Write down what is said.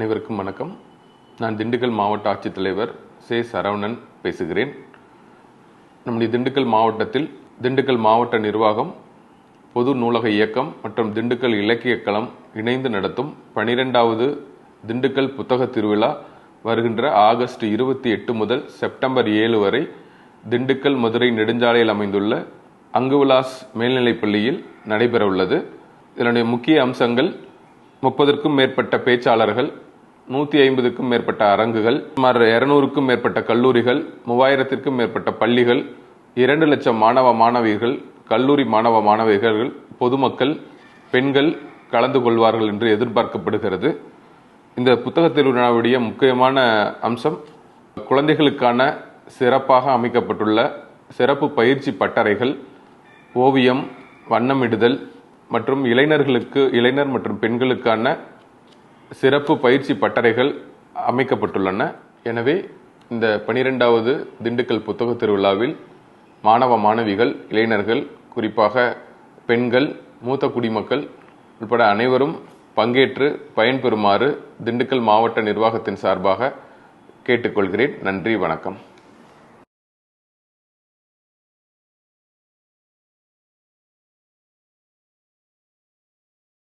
அனைவருக்கும் வணக்கம். நான் திண்டுக்கல் மாவட்ட ஆட்சித்தலைவர் சே. சரவணன் பேசுகிறேன். நம்முடைய திண்டுக்கல் மாவட்டத்தில் திண்டுக்கல் மாவட்ட நிர்வாகம் பொது நூலக இயக்கம் மற்றும் திண்டுக்கல் இலக்கிய களம் இணைந்து நடத்தும் பனிரெண்டாவது திண்டுக்கல் புத்தக திருவிழா வருகின்ற ஆகஸ்ட் இருபத்தி எட்டு முதல் செப்டம்பர் ஏழு வரை திண்டுக்கல் மதுரை நெடுஞ்சாலையில் அமைந்துள்ள அங்குவிலாஸ் மேல்நிலைப் பள்ளியில் இதனுடைய முக்கிய அம்சங்கள் முப்பதற்கும் மேற்பட்ட பேச்சாளர்கள் நூற்றி ஐம்பதுக்கும் மேற்பட்ட அரங்குகள் சுமார் இருநூறுக்கும் மேற்பட்ட கல்லூரிகள் மூவாயிரத்திற்கும் மேற்பட்ட பள்ளிகள் இரண்டு லட்சம் மாணவ மாணவியர்கள் கல்லூரி மாணவ மாணவிகள் பொதுமக்கள் பெண்கள் கலந்து கொள்வார்கள் என்று எதிர்பார்க்கப்படுகிறது. இந்த புத்தக திருவிழாவுடைய முக்கியமான அம்சம் குழந்தைகளுக்கான சிறப்பாக அமைக்கப்பட்டுள்ள சிறப்பு பயிற்சி பட்டறைகள் ஓவியம் வண்ணமிடுதல் மற்றும் இளைஞர்களுக்கு இளைஞர் மற்றும் பெண்களுக்கான சிறப்பு பயிற்சி பட்டறைகள் அமைக்கப்பட்டுள்ளன. எனவே இந்த பனிரெண்டாவது திண்டுக்கல் புத்தக திருவிழாவில் மாணவ மாணவிகள் இளைஞர்கள் குறிப்பாக பெண்கள் மூத்த குடிமக்கள் உட்பட அனைவரும் பங்கேற்று பயன்பெறுமாறு திண்டுக்கல் மாவட்ட நிர்வாகத்தின் சார்பாக கேட்டுக்கொள்கிறேன். நன்றி வணக்கம்.